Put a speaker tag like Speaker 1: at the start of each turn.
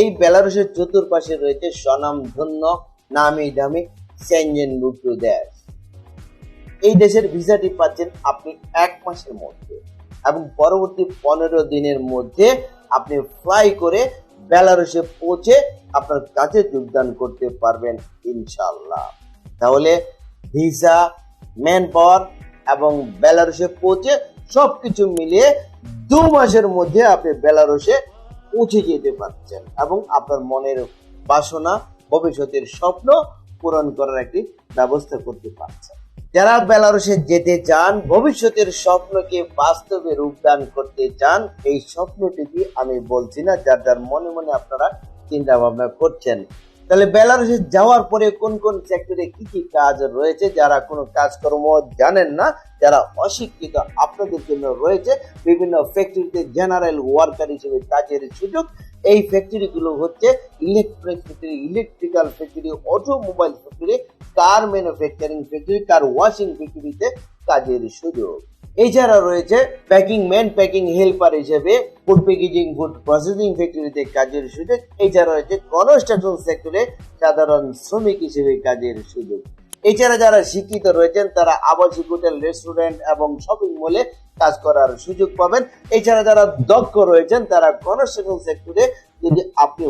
Speaker 1: এই বেলারুশের চতুর্পাশে রয়েছে স্বনামধন্য নামি দামি সেনজেনভুক্ত দেশ। এই দেশের ভিসাটি পাচ্ছেন আপনি এক মাসের মধ্যে এবং পরবর্তী পনেরো দিনের মধ্যে আপনি ফ্লাই করে বেলারুশে পৌঁছে আপনার কাজে যোগদান করতে পারবেন ইনশাল্লাহ তাহলে ভিসা ম্যান পাওয়ার এবং বেলারুশে পৌঁছে সবকিছু মিলিয়ে দু মাসের মধ্যে আপনি বেলারুশে পৌঁছে যেতে পারছেন এবং আপনার মনের বাসনা, ভবিষ্যতের স্বপ্ন পূরণ করার একটি ব্যবস্থা করতে পারছেন। যারা বেলারুশে যেতে চান, ভবিষ্যতের স্বপ্নকে বাস্তবে রূপদান করতে চান, এই স্বপ্নটিকে আমি বলছি না, যার যার মনে মনে আপনারা চিন্তা ভাবনা করছেন। তাহলে বেলারুশে যাওয়ার পরে কোন কোন সেক্টরে কি কি কাজ রয়েছে? যারা কোনো কাজকর্ম জানেন না, যারা অশিক্ষিত, আপনাদের জন্য রয়েছে বিভিন্ন ফ্যাক্টরিতে জেনারেল ওয়ার্কার হিসেবে কাজের সুযোগ। এই ফ্যাক্টরিগুলো হচ্ছে electric factory electrical factory automobile factory car manufacturing factory car washing ফ্যাক্টরিতে কাজের সুযোগ। এছাড়া রয়েছে প্যাকিং ম্যান প্যাকিং হেল্পার হিসেবে ফুড প্যাকেজিং ফুড প্রসেসিং ফ্যাক্টরিতে কাজের সুযোগ এছাড়া রয়েছে কনস্ট্রাকশন সেক্টরে সাধারণ শ্রমিক হিসেবে কাজের সুযোগ। এছাড়া যারা শিক্ষিত রয়েছেন, তারা আবাসিক হোটেল রেস্টুরেন্ট এবং শপিং মলে কাজ করার সুযোগ পাবেন। এছাড়া যারা দক্ষ রয়েছেন, তারা কনস্ট্রাকশন সেক্টরে যদি আপনি